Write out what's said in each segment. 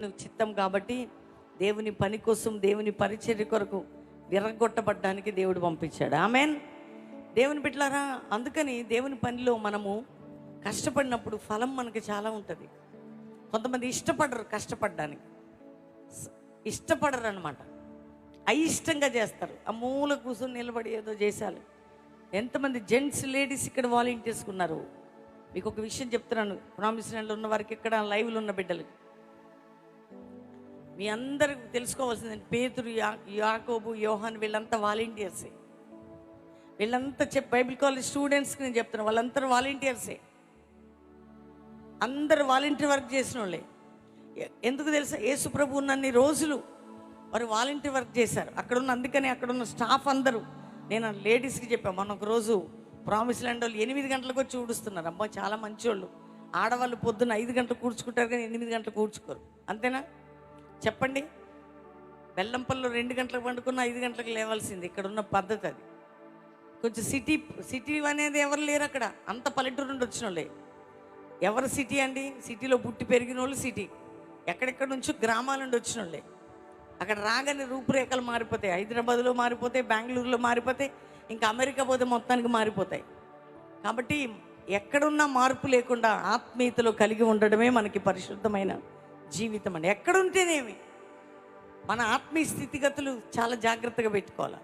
నువ్వు చిత్తం కాబట్టి దేవుని పని కోసం దేవుని పరిచర్య కొరకు విరగొట్టబడ్డానికి దేవుడు పంపించాడు. ఆమెన్. దేవుని బిడ్డలారా అందుకని దేవుని పనిలో మనము కష్టపడినప్పుడు ఫలం మనకి చాలా ఉంటుంది. కొంతమంది ఇష్టపడరు కష్టపడడానికి. ఇష్టపడరు అనమాట అయిష్టంగా చేస్తారు. ఆ మూల కూర్చొని నిలబడి ఏదో చేశారు. ఎంతమంది జెంట్స్ లేడీస్ ఇక్కడ వాలంటీర్స్ ఉన్నారు. మీకు ఒక విషయం చెప్తున్నాను. ప్రామిస్ ఉన్న వారికి ఇక్కడ లైవ్లో ఉన్న బిడ్డలకి. మీ అందరికి తెలుసుకోవాల్సిందండి. పేతురు యా యాకోబు యోహాన్ వీళ్ళంతా వాలంటీర్సే. వీళ్ళంతా చెప్ బైబిల్ కాలేజ్ స్టూడెంట్స్కి నేను చెప్తున్నాను వాళ్ళందరూ వాలంటీర్సే. అందరు వాలంటీర్ వర్క్ చేసిన వాళ్ళే ఎందుకు తెలుసా? యేసు ప్రభు ఉన్నన్ని రోజులు వారు వాలంటీర్ వర్క్ చేశారు. అక్కడ ఉన్న అందుకని అక్కడ ఉన్న స్టాఫ్ అందరూ. నేను లేడీస్కి చెప్పాను మొన్న ఒకరోజు ప్రామిస్ ల్యాండ్ వాళ్ళు ఎనిమిది గంటలకు వచ్చి ఊడుస్తున్నారు. అమ్మ చాలా మంచోళ్ళు. ఆడవాళ్ళు పొద్దున్న ఐదు గంటలు కూర్చుకుంటారు కానీ ఎనిమిది గంటలు కూర్చుకోరు అంతేనా? చెప్పండి. బెల్లంపల్లిలో రెండు గంటలకు పండుకున్న ఐదు గంటలకు లేవాల్సింది. ఇక్కడ ఉన్న పద్ధతి అది. కొంచెం సిటీ సిటీ అనేది ఎవరు లేరు అక్కడ. అంత పల్లెటూరు నుండి వచ్చిన వాళ్ళే. ఎవరు సిటీ అండి? సిటీలో పుట్టి పెరిగిన వాళ్ళు సిటీ. ఎక్కడెక్కడి నుంచో గ్రామాల నుండి వచ్చిన వాళ్ళే. అక్కడ రాగానే రూపురేఖలు మారిపోతాయి. హైదరాబాద్లో మారిపోతాయి బెంగళూరులో మారిపోతాయి ఇంకా అమెరికా పోతే మొత్తానికి మారిపోతాయి. కాబట్టి ఎక్కడున్నా మార్పు లేకుండా ఆత్మీయతలో కలిగి ఉండడమే మనకి పరిశుద్ధమైన జీవితం అండి ఎక్కడుంటేనేమి? మన ఆత్మీయ స్థితిగతులు చాలా జాగ్రత్తగా పెట్టుకోవాలి.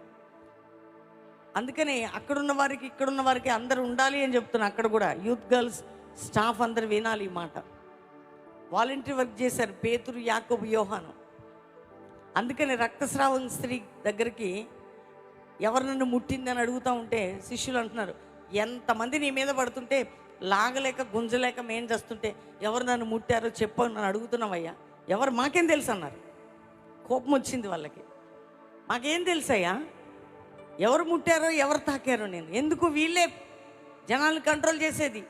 అందుకనే అక్కడున్న వారికి ఇక్కడున్న వారికి అందరు ఉండాలి అని చెప్తున్నా. అక్కడ కూడా యూత్ గర్ల్స్ స్టాఫ్ అందరు వినాలి ఈ మాట. వాలంటీర్ వర్క్ చేశారు పేతురు యాకోబు యోహాను. అందుకని రక్తస్రావం స్త్రీ దగ్గరికి ఎవరు నన్ను ముట్టిందని అడుగుతూ ఉంటే శిష్యులు అంటున్నారు ఎంతమంది నీ మీద పడుతుంటే లాగలేక గుంజలేక మేం చేస్తుంటే ఎవరు నన్ను ముట్టారో చెప్పు నన్ను అడుగుతున్నావయ్యా. ఎవరు మాకేం తెలుసు అన్నారు. కోపం వచ్చింది వాళ్ళకి. మాకేం తెలుసయ్యా? ఎవరు ముట్టారో ఎవరు తాకారో నేను. ఎందుకు? వీళ్ళే జనాలను కంట్రోల్ చేసేది.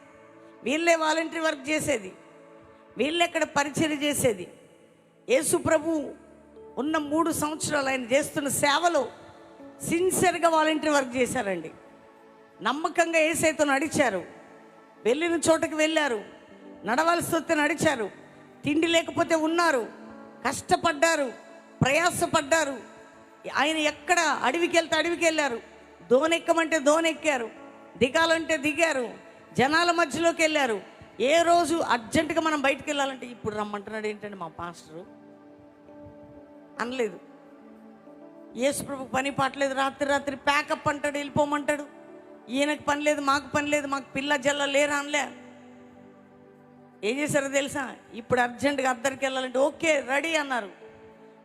వీళ్ళే వాలంటరీ వర్క్ చేసేది. వీళ్ళే ఇక్కడ పరిచయం చేసేది. యేసు ప్రభు ఉన్న మూడు సంవత్సరాలు ఆయన చేస్తున్న సేవలో సిన్సియర్గా వాలంటరీ వర్క్ చేశారండి. నమ్మకంగా ఏసైతో నడిచారు. వెళ్ళిన చోటకి వెళ్ళారు. నడవలసి వస్తే నడిచారు. తిండి లేకపోతే ఉన్నారు. కష్టపడ్డారు. ప్రయాసపడ్డారు. ఆయన ఎక్కడ అడవికి వెళ్తే అడవికి వెళ్ళారు. దోనెక్కమంటే దోనెక్కారు. దిగాలంటే దిగారు. జనాల మధ్యలోకి వెళ్ళారు. ఏ రోజు అర్జెంటుగా మనం బయటికి వెళ్ళాలంటే ఇప్పుడు రమ్మంటున్నాడు ఏంటంటే మా పాస్టరు. అనలేదు. యేసు ప్రభు పని పాటలేదు. రాత్రి రాత్రి ప్యాకప్ అంటాడు వెళ్ళిపోమంటాడు. ఈయనకు పని లేదు మాకు పని లేదు మాకు పిల్ల జల్ల లేరా అనలే ఏం చేశారో తెలుసా? ఇప్పుడు అర్జెంటుగా అద్దరికి వెళ్ళాలంటే ఓకే రెడీ అన్నారు.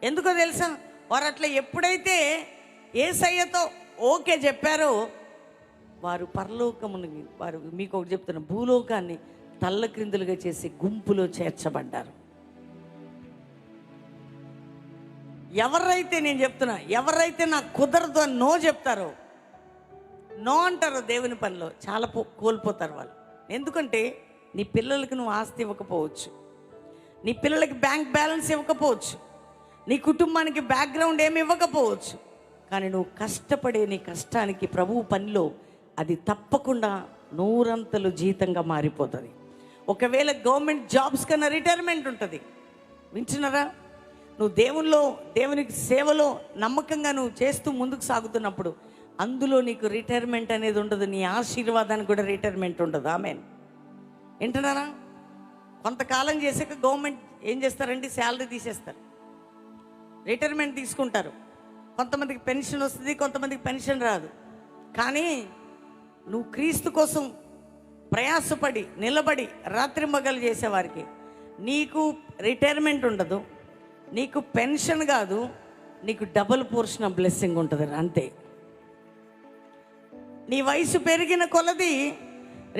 ఎందుకో తెలుసా? వారు అట్లా ఎప్పుడైతే ఏసయ్యతో ఓకే చెప్పారో వారు పరలోకముని వారు మీకు ఒకటి చెప్తున్న భూలోకాన్ని తల్లక్రిందులుగా చేసి గుంపులో చేర్చబడ్డారు. ఎవరైతే నేను చెప్తున్నా ఎవరైతే నాకు కుదరదు అని నో చెప్తారో నో అంటారు దేవుని పనిలో. చాలా పో- కోల్పోతారు వాళ్ళు. ఎందుకంటే నీ పిల్లలకి నువ్వు ఆస్తి ఇవ్వకపోవచ్చు. నీ పిల్లలకి బ్యాంక్ బ్యాలెన్స్ ఇవ్వకపోవచ్చు. నీ కుటుంబానికి బ్యాక్గ్రౌండ్ ఏమి ఇవ్వకపోవచ్చు. కానీ నువ్వు కష్టపడే నీ కష్టానికి ప్రభువు పనిలో అది తప్పకుండా నూరంతలు జీతంగా మారిపోతుంది. ఒకవేళ గవర్నమెంట్ జాబ్స్ కన్నా రిటైర్మెంట్ ఉంటుంది. వింటున్నారా? నువ్వు దేవుల్లో దేవునికి సేవలో నమ్మకంగా నువ్వు చేస్తూ ముందుకు సాగుతున్నప్పుడు అందులో నీకు రిటైర్మెంట్ అనేది ఉండదు నీ ఆశీర్వాదానికి కూడా రిటైర్మెంట్ ఉండదు. ఆమె వింటున్నారా కొంతకాలం చేసాక గవర్నమెంట్ ఏం చేస్తారంటే శాలరీ తీసేస్తారు. రిటైర్మెంట్ తీసుకుంటారు. కొంతమందికి పెన్షన్ వస్తుంది కొంతమందికి పెన్షన్ రాదు. కానీ నువ్వు క్రీస్తు కోసం ప్రయాసపడి నిలబడి రాత్రి మగలు చేసేవారికి నీకు రిటైర్మెంట్ ఉండదు నీకు పెన్షన్ కాదు నీకు డబుల్ పోర్షన్ ఆఫ్ బ్లెస్సింగ్ ఉంటుంది అంతే. నీ వయసు పెరిగిన కొలది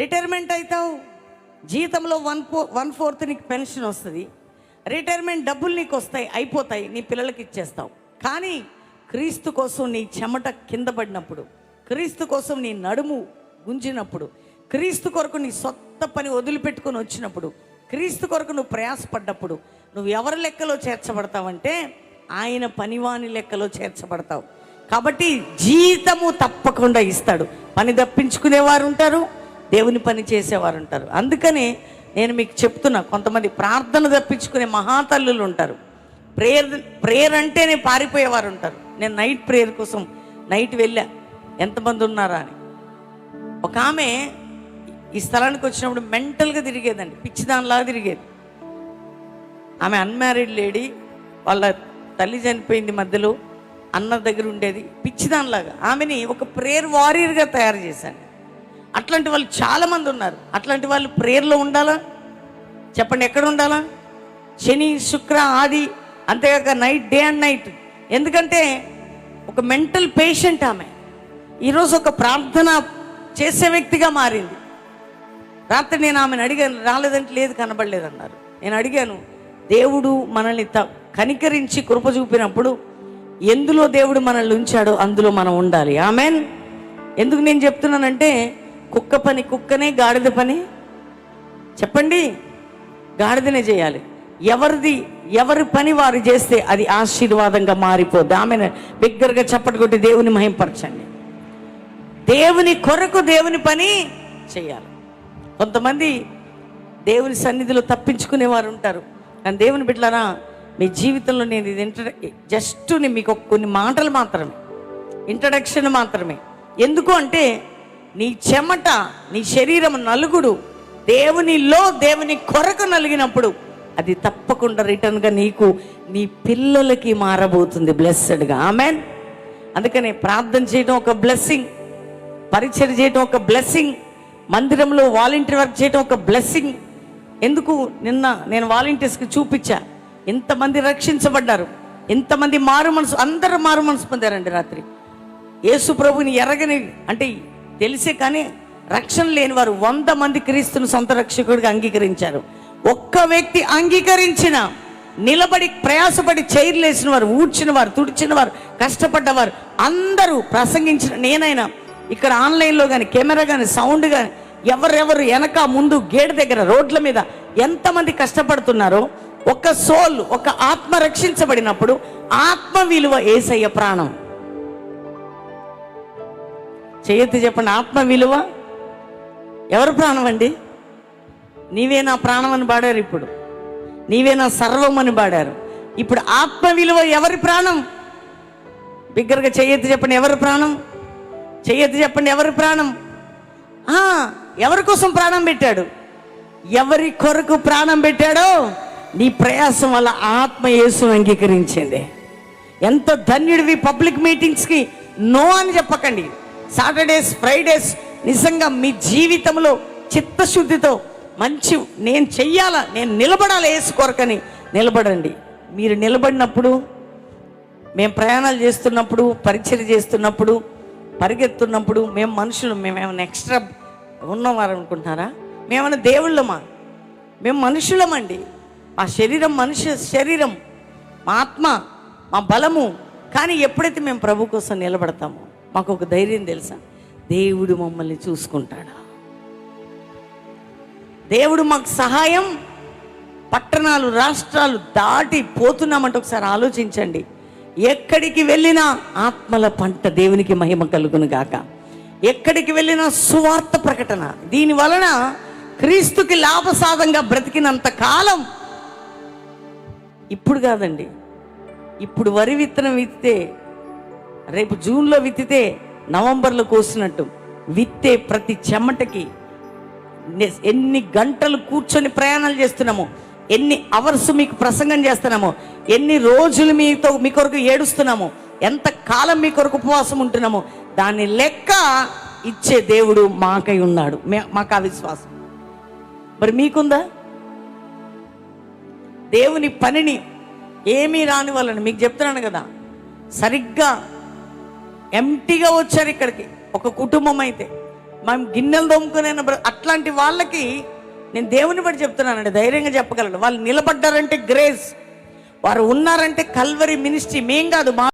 రిటైర్మెంట్ అవుతావు జీతంలో వన్ ఫో వన్ ఫోర్త్ నీకు పెన్షన్ వస్తుంది. రిటైర్మెంట్ డబ్బులు నీకు వస్తాయి అయిపోతాయి నీ పిల్లలకి ఇచ్చేస్తావు. కానీ క్రీస్తు కోసం నీ చెమట కింద పడినప్పుడు క్రీస్తు కోసం నీ నడుము గుంజినప్పుడు క్రీస్తు కొరకు నీ సొంత పని వదిలిపెట్టుకొని వచ్చినప్పుడు క్రీస్తు కొరకు నువ్వు ప్రయాసపడ్డప్పుడు నువ్వు ఎవరి లెక్కలో చేర్చబడతావంటే ఆయన పనివాని లెక్కలో చేర్చబడతావు. కాబట్టి జీతము తప్పకుండా ఇస్తాడు. పని తప్పించుకునేవారు ఉంటారు దేవుని పని చేసేవారు ఉంటారు. అందుకని నేను మీకు చెప్తున్నా కొంతమంది ప్రార్థన తప్పించుకునే మహాతల్లులు ఉంటారు. ప్రేయర్ ప్రేయర్ అంటేనే పారిపోయేవారు ఉంటారు. నేను నైట్ ప్రేయర్ కోసం నైట్ వెళ్ళా. ఎంతమంది ఉన్నారా అని. ఒక ఆమె ఈ స్థలానికి వచ్చినప్పుడు మెంటల్గా తిరిగేదండి పిచ్చిదానిలాగా తిరిగేది. ఆమె అన్మ్యారీడ్ లేడీ వాళ్ళ తల్లి చనిపోయింది మధ్యలో. అన్న దగ్గర ఉండేది పిచ్చిదానిలాగా. ఆమెని ఒక ప్రేయర్ వారియర్గా తయారు చేశాను. అట్లాంటి వాళ్ళు చాలామంది ఉన్నారు. అట్లాంటి వాళ్ళు ప్రేయర్లో ఉండాలా? చెప్పండి ఎక్కడ ఉండాలా? శని శుక్ర ఆది అంతేకాక నైట్ డే అండ్ నైట్ ఎందుకంటే ఒక మెంటల్ పేషెంట్ ఆమె. ఈరోజు ఒక ప్రార్థన చేసే వ్యక్తిగా మారింది. రాత్రి నేను ఆమెను అడిగాను రాలేదంటే లేదు కనబడలేదన్నారు నేను అడిగాను దేవుడు మనల్ని త కనికరించి కృప చూపినప్పుడు ఎందులో దేవుడు మనల్ని ఉంచాడో అందులో మనం ఉండాలి. ఆమెన్ ఎందుకు నేను చెప్తున్నానంటే కుక్క పని కుక్కనే గాడిద పని? చెప్పండి. గాడిదనే చేయాలి. ఎవరిది ఎవరి పని వారు చేస్తే అది ఆశీర్వాదంగా మారిపోద్ది. ఆమె బిగ్గరగా చప్పటి కొట్టి దేవుని మహింపరచండి. దేవుని కొరకు దేవుని పని చేయాలి. కొంతమంది దేవుని సన్నిధిలో తప్పించుకునే వారు ఉంటారు. కానీ దేవుని బిడ్డలారా మీ జీవితంలో నేను ఇది ఇంట్ర జస్ట్ మీకు కొన్ని మాటలు మాత్రమే. ఇంట్రడక్షన్ మాత్రమే. ఎందుకు అంటే నీ చెమట నీ శరీరం నలుగుడు. దేవునిలో దేవుని కొరకు నలిగినప్పుడు అది తప్పకుండా రిటర్న్గా నీకు నీ పిల్లలకి మారబోతుంది బ్లెస్సెడ్గా. ఆమెన్? అందుకనే ప్రార్థన చేయడం ఒక బ్లెస్సింగ్. పరిచయం చేయడం ఒక బ్లెస్సింగ్. మందిరంలో వాలంటీర్ వర్క్ చేయడం ఒక బ్లెస్సింగ్. ఎందుకు? నిన్న నేను వాలంటీర్స్కి చూపించా. ఎంతమంది రక్షించబడ్డారు? ఎంతమంది మారు మనసు అందరూ మారు మనసు పొందారండి రాత్రి. యేసు ప్రభుని ఎరగని అంటే తెలిసే కానీ రక్షణ లేని వారు వంద మంది క్రీస్తును సొంత రక్షకుడిగా అంగీకరించారు. ఒక్క వ్యక్తి అంగీకరించిన నిలబడి ప్రయాసపడి చైర్లేసిన వారు ఊడ్చిన వారు తుడిచిన వారు కష్టపడ్డవారు అందరూ ప్రసంగించిన నేనైనా ఇక్కడ ఆన్లైన్లో కానీ కెమెరా కానీ సౌండ్ కానీ ఎవరెవరు వెనక ముందు గేట్ దగ్గర రోడ్ల మీద ఎంతమంది కష్టపడుతున్నారో ఒక సోల్ ఒక ఆత్మ రక్షించబడినప్పుడు ఆత్మ విలువ ఏసయ్య ప్రాణం. చేయొద్దు చెప్పండి ఆత్మ విలువ ఎవరు ప్రాణం అండి? నీవే నా ప్రాణం అని పాడారు ఇప్పుడు. నీవే నా సర్వం అని పాడారు. ఇప్పుడు ఆత్మ విలువ ఎవరి ప్రాణం? బిగ్గరగా చెయ్యొద్దు చెప్పండి ఎవరి ప్రాణం? చేయతి చెప్పండి ఎవరి ప్రాణం? ఆ, ఎవరి కోసం ప్రాణం పెట్టాడు? ఎవరి కొరకు ప్రాణం పెట్టాడో నీ ప్రయాసం వల్ల ఆత్మ యేసును అంగీకరించింది. ఎంత ధన్యుడివి పబ్లిక్ మీటింగ్స్కి? నో అని చెప్పకండి. సాటర్డేస్ ఫ్రైడేస్ నిజంగా మీ జీవితంలో చిత్తశుద్ధితో మంచి నేను చెయ్యాలా? నేను నిలబడాలి యేసు కొరకని? నిలబడండి. మీరు నిలబడినప్పుడు మేము ప్రయాణాలు చేస్తున్నప్పుడు పరిచయం చేస్తున్నప్పుడు పరిగెత్తున్నప్పుడు మేము మనుషులు మేమేమైనా ఎక్స్ట్రా ఉన్నవారు అనుకుంటున్నారా మేమైనా దేవుళ్ళమా? మేము మనుషులమండి. మా శరీరం మనుష్య శరీరం మా ఆత్మ మా బలము. కానీ ఎప్పుడైతే మేము ప్రభు కోసం నిలబడతామో మాకు ఒక ధైర్యం తెలుసా? దేవుడు మమ్మల్ని చూసుకుంటాడా? దేవుడు మాకు సహాయం పట్టణాలు రాష్ట్రాలు దాటి పోతున్నామంటే ఒకసారి ఆలోచించండి. ఎక్కడికి వెళ్ళినా ఆత్మల పంట దేవునికి మహిమ కలుగును గాక. ఎక్కడికి వెళ్ళినా సువార్త ప్రకటన. దీని వలన క్రీస్తుకి లాభసాధంగా బ్రతికినంత కాలం ఇప్పుడు కాదండి. ఇప్పుడు వరి విత్తనం విత్తితే రేపు జూన్లో విత్తితే నవంబర్లో కోసినట్టు విత్తే ప్రతి చెమటకి ఎన్ని గంటలు కూర్చొని ప్రయాణాలు చేస్తున్నాము ఎన్ని అవర్స్ మీకు ప్రసంగం చేస్తున్నాము ఎన్ని రోజులు మీతో మీ కొరకు ఏడుస్తున్నాము ఎంత కాలం మీ కొరకు ఉపవాసం ఉంటున్నాము దాని లెక్క ఇచ్చే దేవుడు మాకై ఉన్నాడు. మే- మాకు ఆ విశ్వాసం. మరి మీకుందా? దేవుని పనిని ఏమీ రాని వాళ్ళని మీకు చెప్తున్నాను కదా. సరిగ్గా ఎంటీగా వచ్చారు ఇక్కడికి. ఒక కుటుంబం అయితే. మేము గిన్నెలు దొమ్ముకునే అట్లాంటి వాళ్ళకి నేను దేవుని బట్టి చెప్తున్నానండి ధైర్యంగా చెప్పగలను. వాళ్ళు నిలబడ్డారంటే గ్రేస్ వారు ఉన్నారంటే కల్వరి మినిస్ట్రీ మేం కాదు మా